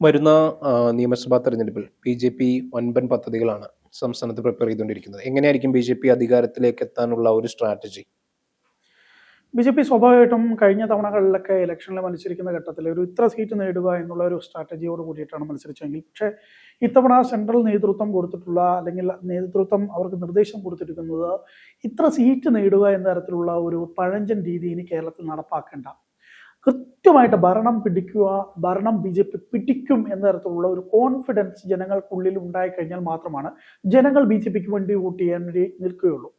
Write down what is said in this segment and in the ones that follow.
വരുന്ന നിയമസഭാ തെരഞ്ഞെടുപ്പിൽ ബി ജെ പി വൻപൻ പദ്ധതികളാണ് സംസ്ഥാനത്ത് പ്രിപ്പയർ ചെയ്തുകൊണ്ടിരിക്കുന്നത്. എങ്ങനെയായിരിക്കും ബി ജെ പി അധികാരത്തിലേക്ക് എത്താനുള്ള ഒരു സ്ട്രാറ്റജി ബി ജെ പി സ്വാഭാവികമായിട്ടും കഴിഞ്ഞ തവണകളിലൊക്കെ ഇലക്ഷനിൽ മത്സരിക്കുന്ന ഘട്ടത്തിൽ ഒരു ഇത്ര സീറ്റ് നേടുക എന്നുള്ള ഒരു സ്ട്രാറ്റജിയോട് കൂടിയിട്ടാണ് മത്സരിച്ചെങ്കിൽ പക്ഷേ ഇത്തവണ സെൻട്രൽ നേതൃത്വം കൊടുത്തിട്ടുള്ള അല്ലെങ്കിൽ നേതൃത്വം അവർക്ക് നിർദ്ദേശം കൊടുത്തിരിക്കുന്നത് ഇത്ര സീറ്റ് നേടുക എന്ന തരത്തിലുള്ള ഒരു പഴഞ്ചൻ രീതി ഇനി കേരളത്തിൽ നടപ്പാക്കേണ്ട. കൃത്യമായിട്ട് ഭരണം പിടിക്കുക ഭരണം ബി ജെ പി പിടിക്കും എന്ന തരത്തിലുള്ള ഒരു കോൺഫിഡൻസ് ജനങ്ങൾക്കുള്ളിൽ ഉണ്ടായി കഴിഞ്ഞാൽ മാത്രമാണ് ജനങ്ങൾ ബി ജെ പിക്ക് വേണ്ടി വോട്ട് ചെയ്യാൻ വേണ്ടി നിൽക്കുകയുള്ളൂ.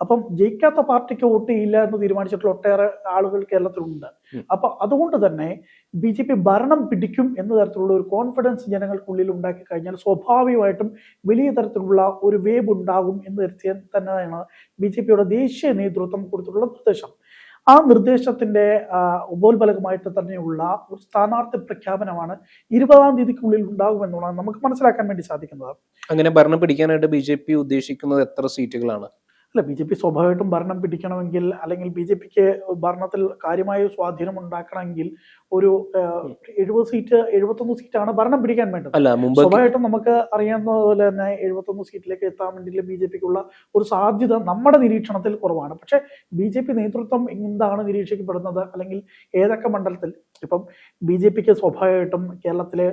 അപ്പം ജയിക്കാത്ത പാർട്ടിക്ക് വോട്ട് ചെയ്യില്ല എന്ന് തീരുമാനിച്ചിട്ടുള്ള ഒട്ടേറെ ആളുകൾ കേരളത്തിലുണ്ട്. അപ്പൊ അതുകൊണ്ട് തന്നെ ബി ജെ പി ഭരണം പിടിക്കും എന്ന തരത്തിലുള്ള ഒരു കോൺഫിഡൻസ് ജനങ്ങൾക്കുള്ളിൽ ഉണ്ടാക്കി കഴിഞ്ഞാൽ സ്വാഭാവികമായിട്ടും വലിയ തരത്തിലുള്ള ഒരു വേവ് ഉണ്ടാകും എന്ന് തന്നെയാണ് ബി ജെ പിയുടെ ദേശീയ നേതൃത്വം കൊടുത്തിട്ടുള്ള നിർദ്ദേശം. ആ നിർദ്ദേശത്തിന്റെ ഉപോത്ബലകമായിട്ട് തന്നെയുള്ള ഒരു സ്ഥാനാർത്ഥി പ്രഖ്യാപനമാണ് ഇരുപതാം തീയതിക്കുള്ളിൽ ഉണ്ടാകുമെന്നുള്ളതാണ് നമുക്ക് മനസ്സിലാക്കാൻ വേണ്ടി സാധിക്കുന്നത്. അങ്ങനെ ഭരണം പിടിക്കാനായിട്ട് ബി ജെ പി ഉദ്ദേശിക്കുന്നത് എത്ര സീറ്റുകളാണ്? അല്ല ബി ജെ പി സ്വാഭാവികമായിട്ടും ഭരണം പിടിക്കണമെങ്കിൽ അല്ലെങ്കിൽ ബി ജെ പിക്ക് ഭരണത്തിൽ കാര്യമായ സ്വാധീനം ഉണ്ടാക്കണമെങ്കിൽ ഒരു എഴുപത് സീറ്റ് എഴുപത്തൊന്ന് സീറ്റാണ് ഭരണം പിടിക്കാൻ വേണ്ടത്. സ്വാഭാവികമായിട്ടും നമുക്ക് അറിയാവുന്ന പോലെ തന്നെ എഴുപത്തൊന്ന് സീറ്റിലേക്ക് എത്താൻ വേണ്ടിയിട്ട് ബി ജെ പിക്കുള്ള ഒരു സാധ്യത നമ്മുടെ നിരീക്ഷണത്തിൽ കുറവാണ്. പക്ഷേ ബി ജെ പി നേതൃത്വം എന്താണ് നിരീക്ഷിക്കപ്പെടുന്നത്? അല്ലെങ്കിൽ ഏതൊക്കെ മണ്ഡലത്തിൽ? ഇപ്പം ബി ജെ പിക്ക് സ്വാഭാവികമായിട്ടും കേരളത്തിലെ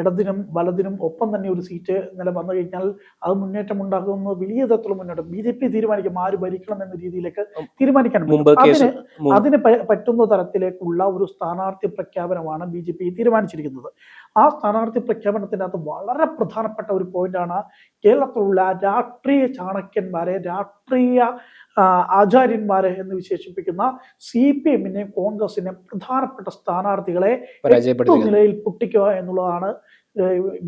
ഇടതിനും വലതിനും ഒപ്പം തന്നെ ഒരു സീറ്റ് നില വന്നു കഴിഞ്ഞാൽ അത് മുന്നേറ്റം ഉണ്ടാകുന്ന വലിയ തരത്തിലുള്ള മുന്നേറ്റം ബി ജെ പി തീരുമാനിക്കും ആര് ഭരിക്കണം എന്ന രീതിയിലേക്ക് തീരുമാനിക്കാൻ അതിന് അതിന് പറ്റുന്ന തരത്തിലേക്കുള്ള ഒരു സ്ഥാനാർത്ഥി പ്രഖ്യാപനമാണ് ബി ജെ പി തീരുമാനിച്ചിരിക്കുന്നത്. ആ സ്ഥാനാർത്ഥി പ്രഖ്യാപനത്തിനകത്ത് വളരെ പ്രധാനപ്പെട്ട ഒരു പോയിന്റാണ് കേരളത്തിലുള്ള രാഷ്ട്രീയ ചാണക്യന്മാരെ രാഷ്ട്രീയ ആചാര്യന്മാരെ എന്ന് വിശേഷിപ്പിക്കുന്ന സി പി എമ്മിനെയും കോൺഗ്രസിനെയും പ്രധാനപ്പെട്ട സ്ഥാനാർത്ഥികളെ നിലയിൽ പൊട്ടിക്കുക എന്നുള്ളതാണ്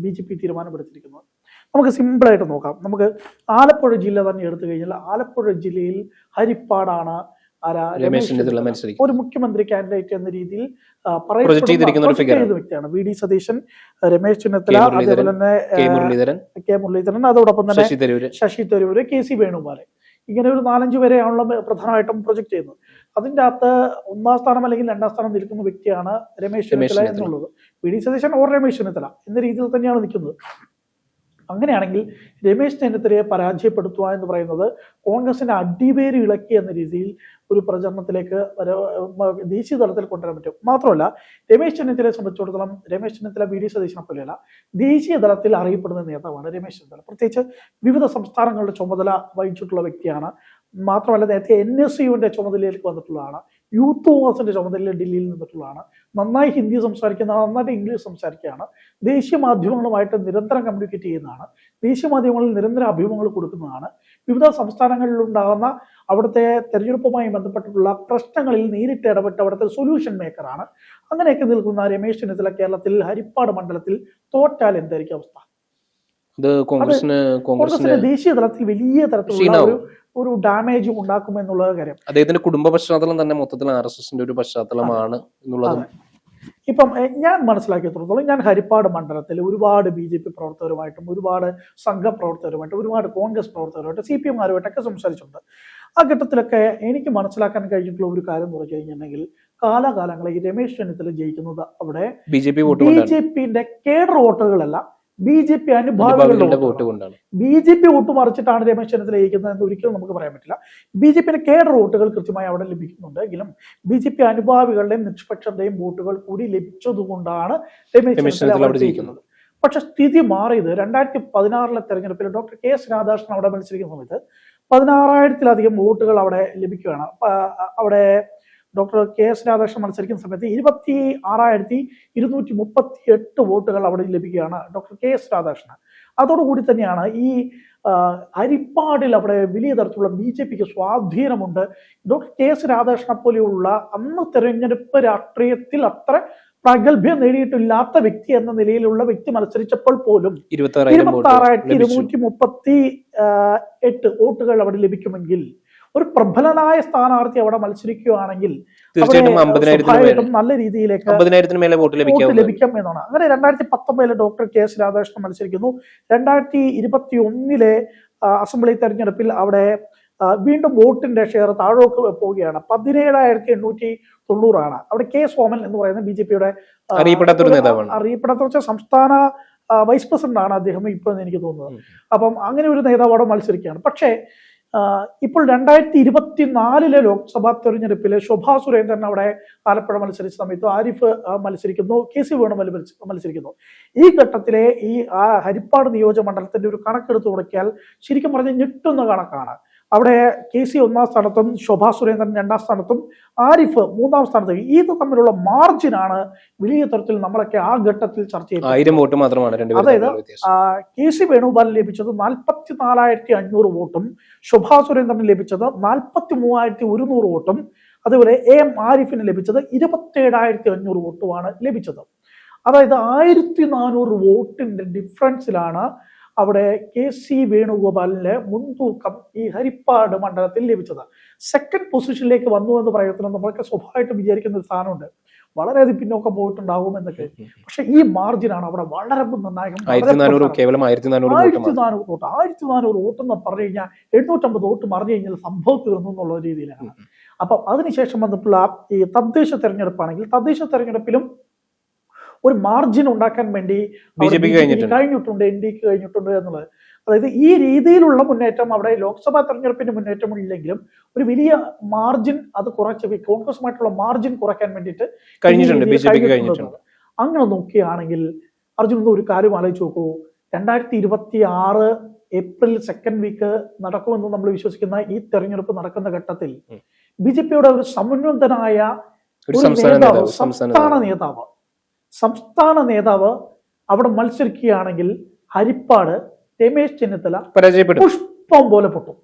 ബി ജെ പി തീരുമാനമെടുത്തിരിക്കുന്നത്. നമുക്ക് സിമ്പിളായിട്ട് നോക്കാം. നമുക്ക് ആലപ്പുഴ ജില്ല തന്നെ എടുത്തു കഴിഞ്ഞാൽ ആലപ്പുഴ ജില്ലയിൽ ഹരിപ്പാടാണ് ആരാ? രമേശ്. മത്സരിക്കും. ഒരു മുഖ്യമന്ത്രി കാൻഡിഡേറ്റ് എന്ന രീതിയിൽ പറയപ്പെടുന്ന- വ്യക്തിയാണ്. വി ഡി സതീശൻ രമേശ് ചെന്നിത്തല അതേപോലെ തന്നെ കെ മുരളീധരൻ. അതോടൊപ്പം തന്നെ ശശി തരൂര്. കെ സി വേണുമാരെ ഇങ്ങനെ ഒരു നാലഞ്ച് പേരെയാണല്ലോ പ്രധാനമായിട്ടും പ്രൊജക്ട് ചെയ്യുന്നത്. അതിന്റെ അകത്ത് ഒന്നാം സ്ഥാനം അല്ലെങ്കിൽ രണ്ടാം സ്ഥാനം നിൽക്കുന്ന വ്യക്തിയാണ് രമേശ് ചെന്നിത്തല. എന്നുള്ളത്. V D Satheesan or Ramesh Chennithala എന്ന രീതിയിൽ തന്നെയാണ് നിൽക്കുന്നത്. അങ്ങനെയാണെങ്കിൽ രമേശ് ചെന്നിത്തലയെ പരാജയപ്പെടുത്തുക എന്ന് പറയുന്നത് കോൺഗ്രസിന്റെ അടിവേര് ഇളക്കി എന്ന രീതിയിൽ ഒരു പ്രചരണത്തിലേക്ക് ദേശീയ തലത്തിൽ കൊണ്ടുവരാൻ പറ്റും. മാത്രമല്ല രമേശ് ചെന്നിത്തലയെ സംബന്ധിച്ചിടത്തോളം രമേശ് ചെന്നിത്തല ബി ഡി. സതീശനെ പോലെയല്ല ദേശീയ തലത്തിൽ അറിയപ്പെടുന്ന നേതാവാണ് രമേശ് ചെന്നിത്തല. പ്രത്യേകിച്ച് വിവിധ സംസ്ഥാനങ്ങളുടെ ചുമതല വഹിച്ചിട്ടുള്ള വ്യക്തിയാണ്. മാത്രമല്ല നേരത്തെ എൻ എസ് യുവിന്റെ ചുമതലയിലേക്ക് വന്നിട്ടുള്ളതാണ് യൂത്ത് കോൺഗ്രസിന്റെ ചുമതല ഡൽഹിയിൽ നിന്നിട്ടുള്ളതാണ്. നന്നായി ഹിന്ദി സംസാരിക്കുന്ന നന്നായിട്ട് ഇംഗ്ലീഷ് സംസാരിക്കുകയാണ്. ദേശീയ മാധ്യമങ്ങളുമായിട്ട് നിരന്തരം കമ്മ്യൂണിക്കേറ്റ് ചെയ്യുന്നതാണ്. ദേശീയ മാധ്യമങ്ങളിൽ നിരന്തര അഭിമുഖങ്ങൾ കൊടുക്കുന്നതാണ്. വിവിധ സംസ്ഥാനങ്ങളിൽ ഉണ്ടാകുന്ന അവിടുത്തെ തെരഞ്ഞെടുപ്പുമായി ബന്ധപ്പെട്ടിട്ടുള്ള പ്രശ്നങ്ങളിൽ നേരിട്ട് ഇടപെട്ട് അവിടുത്തെ സൊല്യൂഷൻ മേക്കറാണ് അങ്ങനെയൊക്കെ നിൽക്കുന്ന രമേശ് ചെന്നിത്തല കേരളത്തിൽ ഹരിപ്പാട് മണ്ഡലത്തിൽ തോറ്റാൽ എന്തായിരിക്കും അവസ്ഥ? ഇത് കോൺഗ്രസിന് കോൺഗ്രസിന് കോൺഗ്രസിന്റെ ദേശീയ തലത്തിൽ വലിയ തരത്തിലുള്ള. ഒരു ഒരു ഉണ്ടാക്കും എന്നുള്ള കാര്യം. അദ്ദേഹത്തിന്റെ കുടുംബ പശ്ചാത്തലം തന്നെ മൊത്തത്തിൽ ആർ എസ് എസിന്റെ ഒരു പശ്ചാത്തലമാണ് എന്നുള്ളതും ഇപ്പം ഞാൻ മനസ്സിലാക്കിയത്തോളം ഞാൻ ഹരിപ്പാട് മണ്ഡലത്തിൽ ഒരുപാട് ബി ജെ പി പ്രവർത്തകരുമായിട്ടും ഒരുപാട് സംഘപ്രവർത്തകരുമായിട്ടും ഒരുപാട് കോൺഗ്രസ് പ്രവർത്തകരുമായിട്ട് സി പി എമ്മാരുമായിട്ടൊക്കെ സംസാരിച്ചിട്ടുണ്ട്. ആ ഘട്ടത്തിലൊക്കെ എനിക്ക് മനസ്സിലാക്കാൻ കഴിഞ്ഞിട്ടുള്ള ഒരു കാര്യം എന്ന് പറഞ്ഞു കഴിഞ്ഞിട്ടുണ്ടെങ്കിൽ കാലാകാലങ്ങളിൽ രമേശ് ചെന്നിത്തല ജയിക്കുന്നത് അവിടെ B J P B J പിന്റെ കേഡർ വോട്ടുകളല്ല ബി ജെ പി അനുഭാവികളുടെ വോട്ട് കൊണ്ടാണ്. ബി ജെ പി വോട്ട് മറിച്ചിട്ടാണ് രമേശ് ചെന്നിത്തല ജയിക്കുന്നത് എന്ന് ഒരിക്കലും നമുക്ക് പറയാൻ പറ്റില്ല. ബി ജെ പിന്റെ കേഡർ വോട്ടുകൾ കൃത്യമായി അവിടെ ലഭിക്കുന്നുണ്ട് എങ്കിലും ബി ജെ പി അനുഭാവികളുടെയും നിഷ്പക്ഷരുടെയും വോട്ടുകൾ കൂടി ലഭിച്ചതുകൊണ്ടാണ് രമേശ് ചെന്നിത്തല അവിടെ ജയിക്കുന്നത്. പക്ഷെ സ്ഥിതി മാറിയത് രണ്ടായിരത്തി പതിനാറിലെ തെരഞ്ഞെടുപ്പിൽ ഡോക്ടർ കെ എസ് രാധാകൃഷ്ണൻ അവിടെ മത്സരിക്കുന്ന സമയത്ത് പതിനാറായിരത്തിലധികം വോട്ടുകൾ അവിടെ ലഭിക്കുകയാണ്. അവിടെ ഡോക്ടർ കെ എസ് രാധാകൃഷ്ണൻ മത്സരിക്കുന്ന സമയത്ത് ഇരുപത്തി ആറായിരത്തി ഇരുന്നൂറ്റി മുപ്പത്തി എട്ട് വോട്ടുകൾ അവിടെ ലഭിക്കുകയാണ് ഡോക്ടർ കെ എസ് രാധാകൃഷ്ണൻ. അതോടുകൂടി തന്നെയാണ് ഈ അരിപ്പാടിൽ ഹരിപ്പാടിൽ അവിടെ വലിയ തരത്തിലുള്ള ബി ജെ പിക്ക് സ്വാധീനമുണ്ട്. ഡോക്ടർ കെ എസ് രാധാകൃഷ്ണനെ പോലെയുള്ള അന്ന് തെരഞ്ഞെടുപ്പ് രാഷ്ട്രീയത്തിൽ അത്ര പ്രഗത്ഭ്യം നേടിയിട്ടില്ലാത്ത വ്യക്തി എന്ന നിലയിലുള്ള വ്യക്തി മത്സരിച്ചപ്പോൾ പോലും ഇരുപത്തി ആറായിരത്തി ഇരുന്നൂറ്റി മുപ്പത്തി എട്ട് വോട്ടുകൾ അവിടെ ലഭിക്കുമെങ്കിൽ ഒരു പ്രബലനായ സ്ഥാനാർത്ഥി അവിടെ മത്സരിക്കുകയാണെങ്കിൽ തീർച്ചയായിട്ടും നല്ല രീതിയിലേക്ക് വോട്ട് ലഭിക്കാം എന്നാണ്. അങ്ങനെ രണ്ടായിരത്തി പത്തൊമ്പതിലെ ഡോക്ടർ കെ എസ് രാധാകൃഷ്ണൻ മത്സരിക്കുന്നു. രണ്ടായിരത്തി ഇരുപത്തി ഒന്നിലെ അസംബ്ലി തെരഞ്ഞെടുപ്പിൽ അവിടെ വീണ്ടും വോട്ടിന്റെ ഷെയർ താഴോക്ക് പോവുകയാണ്. പതിനേഴായിരത്തി എണ്ണൂറ്റി തൊണ്ണൂറാണ്. അവിടെ കെ സോമൻ എന്ന് പറയുന്ന ബി ജെ പിയുടെ. അറിയപ്പെടാത്ത വെച്ചാൽ സംസ്ഥാന വൈസ് പ്രസിഡന്റ് ആണ് അദ്ദേഹം ഇപ്പോൾ എനിക്ക് തോന്നുന്നത്. അപ്പം അങ്ങനെ ഒരു നേതാവ് അവിടെ മത്സരിക്കുകയാണ്. പക്ഷേ ഇപ്പോൾ രണ്ടായിരത്തി ഇരുപത്തി നാലിലെ ലോക്സഭാ തെരഞ്ഞെടുപ്പിൽ ശോഭാ സുരേന്ദ്രൻ അവിടെ ആലപ്പുഴ മത്സരിച്ച സമയത്ത് ആരിഫ് മത്സരിക്കുന്നു കെ സി വേണുമൽ മത്സരിക്കുന്നു. ഈ ഘട്ടത്തിലെ ഈ ആ ഹരിപ്പാട് നിയോജക മണ്ഡലത്തിന്റെ ഒരു കണക്കെടുത്ത് നോക്കിയാൽ ശരിക്കും പറഞ്ഞാൽ ഞെട്ടുന്ന കണക്കാണ്. അവിടെ കെ സി ഒന്നാം സ്ഥാനത്തും ശോഭാ സുരേന്ദ്രൻ രണ്ടാം സ്ഥാനത്തും ആരിഫ് മൂന്നാം സ്ഥാനത്തും ഇത് തമ്മിലുള്ള മാർജിനാണ് വലിയ തരത്തിൽ നമ്മളൊക്കെ ആ ഘട്ടത്തിൽ ചർച്ച ചെയ്യുന്നത് ആയിരം വോട്ട് മാത്രമാണ് അതായത് കെ സി വേണുഗോപാലിന് ലഭിച്ചത് നാൽപ്പത്തി നാലായിരത്തി അഞ്ഞൂറ് വോട്ടും ശോഭാ സുരേന്ദ്രന് ലഭിച്ചത് നാൽപ്പത്തി മൂവായിരത്തി ഒരുന്നൂറ് വോട്ടും അതുപോലെ എ എം ആരിഫിന് ലഭിച്ചത് ഇരുപത്തേഴായിരത്തി അഞ്ഞൂറ് വോട്ടുമാണ് ലഭിച്ചത്. അതായത് ആയിരത്തി നാനൂറ് വോട്ടിന്റെ ഡിഫറൻസിലാണ് അവിടെ കെ സി വേണുഗോപാലിന് മുൻതൂക്കം ഈ ഹരിപ്പാട് മണ്ഡലത്തിൽ ലഭിച്ചത്. സെക്കൻഡ് പൊസിഷനിലേക്ക് വന്നു എന്ന് പറയുന്നത് നമ്മളൊക്കെ സ്വഭാവമായിട്ട് വിചാരിക്കുന്ന ഒരു സ്ഥാനമുണ്ട് വളരെ വളരെയധികം പിന്നോക്കം പോയിട്ടുണ്ടാകും എന്നൊക്കെ. പക്ഷെ ഈ മാർജിനാണ് അവിടെ വളരെ നിർണായകം ആയിരത്തി വോട്ട് നാനൂറ് വോട്ട് ആയിരത്തി നാനൂറ് വോട്ട് എന്ന് പറഞ്ഞു കഴിഞ്ഞാൽ എണ്ണൂറ്റമ്പത് വോട്ട് മറിഞ്ഞു കഴിഞ്ഞാൽ സംഭവം തീർന്നു എന്നുള്ള രീതിയിലാണ്. അപ്പം അതിനുശേഷം വന്നിട്ടുള്ള ഈ തദ്ദേശ തെരഞ്ഞെടുപ്പാണെങ്കിൽ തദ്ദേശ തെരഞ്ഞെടുപ്പിലും ഒരു മാർജിൻ ഉണ്ടാക്കാൻ വേണ്ടി കഴിഞ്ഞിട്ടുണ്ട്. എൻ ഡിക്ക് കഴിഞ്ഞിട്ടുണ്ട് എന്നുള്ളത് അതായത് ഈ രീതിയിലുള്ള മുന്നേറ്റം അവിടെ ലോക്സഭാ തെരഞ്ഞെടുപ്പിന്റെ മുന്നേറ്റം ഇല്ലെങ്കിലും ഒരു വലിയ മാർജിൻ അത് കുറച്ച് കോൺഗ്രസുമായിട്ടുള്ള മാർജിൻ കുറയ്ക്കാൻ വേണ്ടിയിട്ട് കഴിഞ്ഞിട്ടുണ്ട് അങ്ങനെ നോക്കുകയാണെങ്കിൽ അർജുൻ ഒരു കാര്യം ആലോചിച്ച് നോക്കൂ രണ്ടായിരത്തി ഇരുപത്തി ആറ് ഏപ്രിൽ സെക്കൻഡ് വീക്ക് നടക്കുമെന്ന് നമ്മൾ വിശ്വസിക്കുന്ന ഈ തെരഞ്ഞെടുപ്പ് നടക്കുന്ന ഘട്ടത്തിൽ. ബി ജെ പിയുടെ ഒരു സമുന്നതനായ ഒരു നേതാവ് സംസ്ഥാന നേതാവ്. സംസ്ഥാന നേതാവ് അവിടെ മത്സരിക്കുകയാണെങ്കിൽ ഹരിപ്പാട് രമേശ് ചെന്നിത്തല പരാജയപ്പെടും. പുഷ്പം പോലെ പൊട്ടും.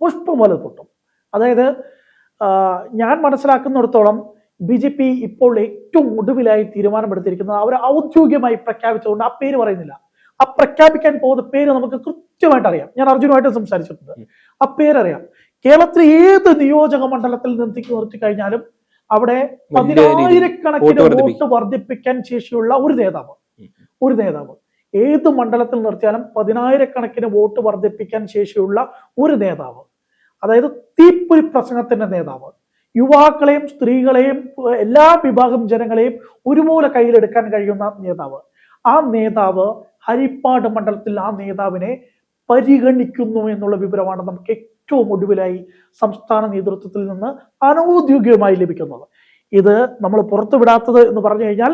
പുഷ്പം പോലെ പൊട്ടും. അതായത് ഞാൻ മനസ്സിലാക്കുന്നിടത്തോളം ബി ജെ പി ഇപ്പോൾ ഏറ്റവും ഒടുവിലായി തീരുമാനമെടുത്തിരിക്കുന്നത് അവർ ഔദ്യോഗികമായി പ്രഖ്യാപിച്ചതുകൊണ്ട് ആ പേര് പറയുന്നില്ല. ആ പ്രഖ്യാപിക്കാൻ പോകുന്ന പേര് നമുക്ക് കൃത്യമായിട്ട് അറിയാം. ഞാൻ അർജുനുമായിട്ട് സംസാരിച്ചിട്ടുണ്ട്. ആ പേരറിയാം. കേരളത്തിലെ ഏത് നിയോജക മണ്ഡലത്തിൽ നിർത്തി നിർത്തി കഴിഞ്ഞാലും അവിടെ പതിനായിരക്കണക്കിന് വോട്ട് വർദ്ധിപ്പിക്കാൻ ശേഷിയുള്ള ഒരു നേതാവ് ഒരു നേതാവ്. ഏത് മണ്ഡലത്തിൽ നിർത്തിയാലും പതിനായിരക്കണക്കിന് വോട്ട് വർദ്ധിപ്പിക്കാൻ ശേഷിയുള്ള ഒരു നേതാവ്. അതായത് തീപ്പൊരി പ്രസംഗത്തിന്റെ നേതാവ്. യുവാക്കളെയും സ്ത്രീകളെയും എല്ലാ വിഭാഗം ജനങ്ങളെയും ഒരുപോലെ കയ്യിലെടുക്കാൻ കഴിയുന്ന നേതാവ്. ആ നേതാവ് ഹരിപ്പാട് മണ്ഡലത്തിൽ ആ നേതാവിനെ പരിഗണിക്കുന്നു എന്നുള്ള വിവരമാണ് നമുക്ക് ഏറ്റവും ഒടുവിലായി സംസ്ഥാന നേതൃത്വത്തിൽ നിന്ന് അനൗദ്യോഗികമായി ലഭിക്കുന്നത്. ഇത് നമ്മൾ പുറത്തുവിടാത്തത് എന്ന് പറഞ്ഞു കഴിഞ്ഞാൽ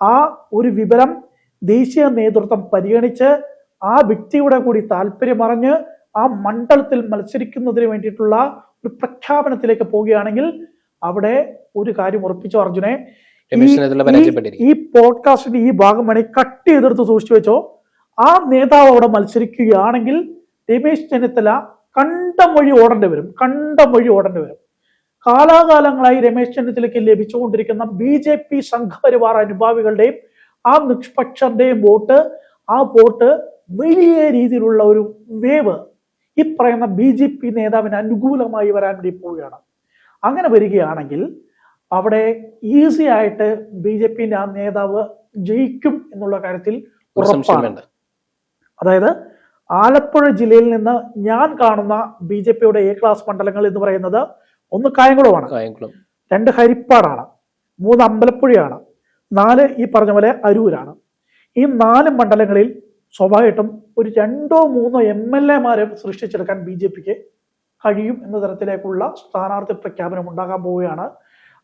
ആ ഒരു വിവരം ദേശീയ നേതൃത്വം പരിഗണിച്ച് ആ വ്യക്തിയുടെ കൂടി താല്പര്യം അറിഞ്ഞ് ആ മണ്ഡലത്തിൽ മത്സരിക്കുന്നതിന് വേണ്ടിയിട്ടുള്ള ഒരു പ്രഖ്യാപനത്തിലേക്ക് പോവുകയാണെങ്കിൽ അവിടെ ഒരു കാര്യം ഉറപ്പിച്ചു അർജുനെ? ഈ- പോഡ്കാസ്റ്റിന്റെ ഈ ഭാഗം വേണേ കട്ട് ചെയ്തെടുത്ത് സൂക്ഷിച്ചു വെച്ചോ. ആ നേതാവ് അവിടെ മത്സരിക്കുകയാണെങ്കിൽ രമേശ് ചെന്നിത്തല കണ്ടം മൊഴി ഓടേണ്ടി വരും കണ്ട മൊഴി ഓടേണ്ടി വരും. കാലാകാലങ്ങളായി രമേശ് ചെന്നിത്തലയ്ക്ക് ലഭിച്ചുകൊണ്ടിരിക്കുന്ന ബി ജെ പി സംഘപരിവാർ അനുഭാവികളുടെയും ആ നിഷ്പക്ഷരുടെയും വോട്ട് ആ വോട്ട് വലിയ രീതിയിലുള്ള ഒരു വേവ് ഈ പറയുന്ന ബി ജെ പി നേതാവിന് അനുകൂലമായി വരാൻ വേണ്ടി പോവുകയാണ്. അങ്ങനെ വരികയാണെങ്കിൽ അവിടെ ഈസി ആയിട്ട് ബി ജെ പിന്റെ ആ നേതാവ് ജയിക്കും എന്നുള്ള കാര്യത്തിൽ ഉറപ്പാണ്. അതായത് ആലപ്പുഴ ജില്ലയിൽ നിന്ന് ഞാൻ കാണുന്ന ബി ജെ പിയുടെ എ ക്ലാസ് മണ്ഡലങ്ങൾ എന്ന് പറയുന്നത് ഒന്ന് കായംകുളമാണ്. കായംകുളം. രണ്ട് ഹരിപ്പാടാണ്. മൂന്ന് അമ്പലപ്പുഴയാണ്. നാല് ഈ പറഞ്ഞ പോലെ അരൂരാണ്. ഈ നാല് മണ്ഡലങ്ങളിൽ സ്വാഭാവികമായിട്ടും ഒരു രണ്ടോ മൂന്നോ എം എൽ എമാരെ സൃഷ്ടിച്ചെടുക്കാൻ ബി ജെ പിക്ക് കഴിയും എന്ന തരത്തിലേക്കുള്ള സ്ഥാനാർത്ഥി പ്രഖ്യാപനം ഉണ്ടാകാൻ പോവുകയാണ്.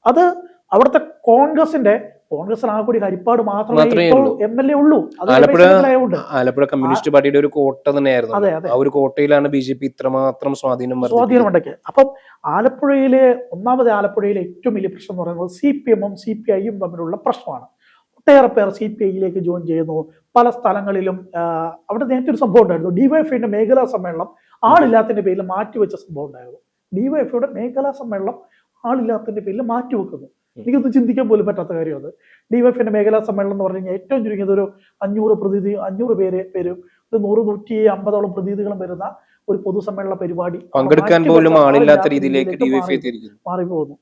അത് അവിടുത്തെ കോൺഗ്രസിന്റെ കോൺഗ്രസിന് ആ കൂടി ഹരിപ്പാട് മാത്രമേ. എം എൽ എ ഉള്ളൂ. ആലപ്പുഴ ആലപ്പുഴ കമ്മ്യൂണിസ്റ്റ് പാർട്ടിയുടെ ഒരു കോട്ട തന്നെയായിരുന്നു. അതെ അതെ. ആ ഒരു കോട്ടയിലാണ് ബി ജെ പി ഇത്രമാത്രം സ്വാധീനം സ്വാധീനം ഉണ്ടാക്കിയത് അപ്പം ആലപ്പുഴയിലെ ഒന്നാമത് ആലപ്പുഴയിലെ ഏറ്റവും വലിയ പ്രശ്നം എന്ന് പറയുന്നത് സി പി എമ്മും സി പി ഐയും തമ്മിലുള്ള പ്രശ്നമാണ്. ഒട്ടേറെ പേർ സി പി ഐയിലേക്ക് ജോയിൻ ചെയ്യുന്നു. പല സ്ഥലങ്ങളിലും അവിടെ നേരത്തെ ഒരു സംഭവം ഉണ്ടായിരുന്നു. ഡിവൈഎഫ്ഐയുടെ മേഖലാ സമ്മേളനം ആളില്ലാത്തതിന്റെ പേരിൽ മാറ്റിവെച്ച സംഭവം ഉണ്ടായിരുന്നു. ഡിവൈഎഫ്ഐയുടെ മേഖലാ സമ്മേളനം ആളില്ലാത്തതിന്റെ പേരിൽ മാറ്റിവെക്കുന്നു. എനിക്കൊന്നും ചിന്തിക്കാൻ പോലും പറ്റാത്ത കാര്യം അത്. ഡിവൈഎഫിന്റെ മേഖലാ സമ്മേളനം എന്ന് പറഞ്ഞു കഴിഞ്ഞാൽ ഏറ്റവും ചുരുങ്ങിയത് ഒരു അഞ്ഞൂറ് പ്രതിനിധി അഞ്ഞൂറ് പേര് പേരും ഒരു നൂറ് നൂറ്റി അമ്പതോളം പ്രതിനിധികളും വരുന്ന ഒരു പൊതുസമ്മേളന പരിപാടി. പങ്കെടുക്കാൻ പോലും ആളില്ലാത്ത രീതിയിലേക്ക് മാറിപ്പോകുന്നു.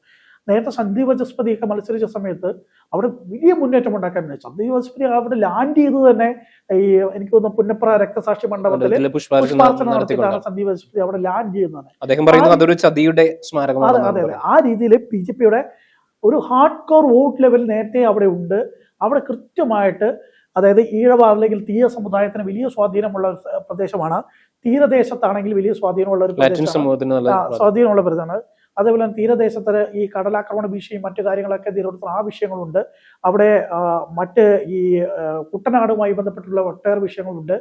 നേരത്തെ സന്ദീപ് വചസ്പതി ഒക്കെ മത്സരിച്ച സമയത്ത് അവിടെ വലിയ മുന്നേറ്റം ഉണ്ടാക്കാൻ. സന്ദീപ് വചസ്പതി അവിടെ ലാൻഡ് ചെയ്ത് തന്നെ ഈ എനിക്ക് തോന്നുന്നു പുന്നപ്ര രക്തസാക്ഷി മണ്ഡപത്തിൽ പുഷ്പാർച്ചന നടത്തിയിട്ടാണ് സന്ദീപ് വചസ്പതി അവിടെ ലാൻഡ് ചെയ്യുന്നത്. അദ്ദേഹം പറയുന്നത് അതൊരു ചതിയുടെ സ്മാരകമാണ് അതെ അതെ ആ രീതിയിൽ ബി ജെ പിയുടെ ഒരു ഹാർഡ് കോർ വോട്ട് ലെവൽ നേരത്തെ അവിടെ ഉണ്ട്. അവിടെ കൃത്യമായിട്ട് അതായത് ഈഴവ അല്ലെങ്കിൽ തീയ സമുദായത്തിന് വലിയ സ്വാധീനമുള്ള പ്രദേശമാണ്. തീരദേശത്താണെങ്കിൽ വലിയ സ്വാധീനമുള്ള ഒരു സ്വാധീനമുള്ള പ്രദേശമാണ്. അതേപോലെ തന്നെ തീരദേശത്ത് ഈ കടലാക്രമണ ഭീഷണിയും മറ്റു കാര്യങ്ങളൊക്കെ നിരോധിക്കുന്ന ആ വിഷയങ്ങളുണ്ട്. അവിടെ മറ്റ് ഈ കുട്ടനാടുമായി ബന്ധപ്പെട്ടുള്ള ഒട്ടേറെ വിഷയങ്ങളുണ്ട്.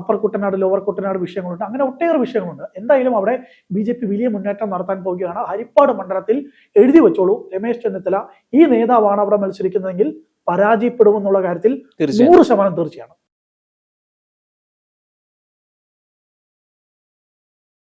അപ്പർ കുട്ടനാട് ലോവർ കുട്ടനാട് വിഷയങ്ങളുണ്ട്. അങ്ങനെ ഒട്ടേറെ വിഷയങ്ങളുണ്ട്. എന്തായാലും അവിടെ ബി ജെ പി വലിയ മുന്നേറ്റം നടത്താൻ പോവുകയാണ്. ഹരിപ്പാട് മണ്ഡലത്തിൽ എഴുതി വെച്ചോളൂ. രമേശ് ചെന്നിത്തല ഈ നേതാവാണ് അവിടെ മത്സരിക്കുന്നതെങ്കിൽ പരാജയപ്പെടുമെന്നുള്ള കാര്യത്തിൽ നൂറ് ശതമാനം തീർച്ചയാണ്.